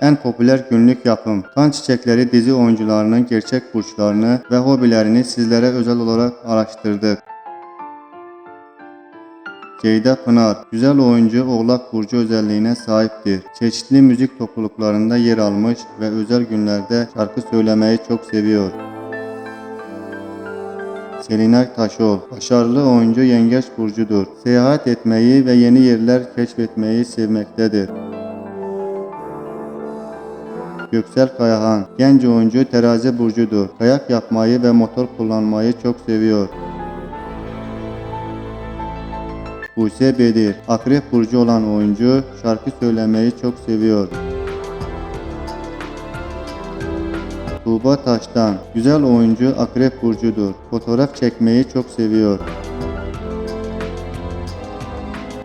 En popüler günlük yapım. Kan Çiçekleri dizi oyuncularının gerçek burçlarını ve hobilerini sizlere özel olarak araştırdık. Ceyda Pınar, güzel oyuncu Oğlak Burcu özelliğine sahiptir. Çeşitli müzik topluluklarında yer almış ve özel günlerde şarkı söylemeyi çok seviyor. Selinay Taşol, başarılı oyuncu Yengeç Burcu'dur. Seyahat etmeyi ve yeni yerler keşfetmeyi sevmektedir. Göksel Kayahan, genç oyuncu terazi burcudur. Kayak yapmayı ve motor kullanmayı çok seviyor. Buse Bedir, akrep burcu olan oyuncu, şarkı söylemeyi çok seviyor. Tuğba Taştan, güzel oyuncu akrep burcudur. Fotoğraf çekmeyi çok seviyor.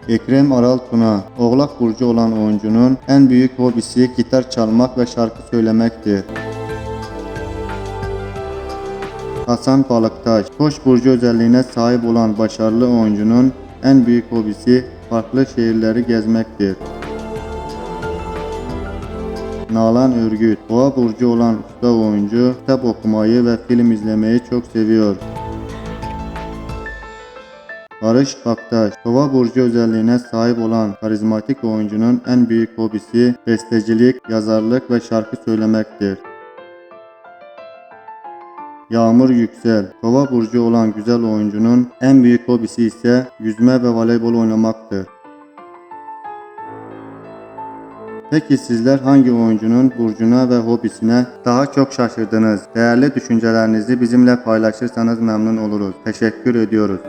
Ekrem Aral Tuna, Oğlak Burcu olan oyuncunun en büyük hobisi gitar çalmak ve şarkı söylemektir. Hasan Balıktaş, Koç burcu özelliğine sahip olan başarılı oyuncunun en büyük hobisi farklı şehirleri gezmektir. Nalan Örgüt, Boğa burcu olan usta oyuncu, kitap okumayı ve film izlemeyi çok seviyor. Barış Baktaş, Kova burcu özelliğine sahip olan karizmatik oyuncunun en büyük hobisi bestecilik, yazarlık ve şarkı söylemektir. Yağmur Yüksel, Kova burcu olan güzel oyuncunun en büyük hobisi ise yüzme ve voleybol oynamaktır. Peki sizler hangi oyuncunun burcuna ve hobisine daha çok şaşırdınız? Değerli düşüncelerinizi bizimle paylaşırsanız memnun oluruz. Teşekkür ediyoruz.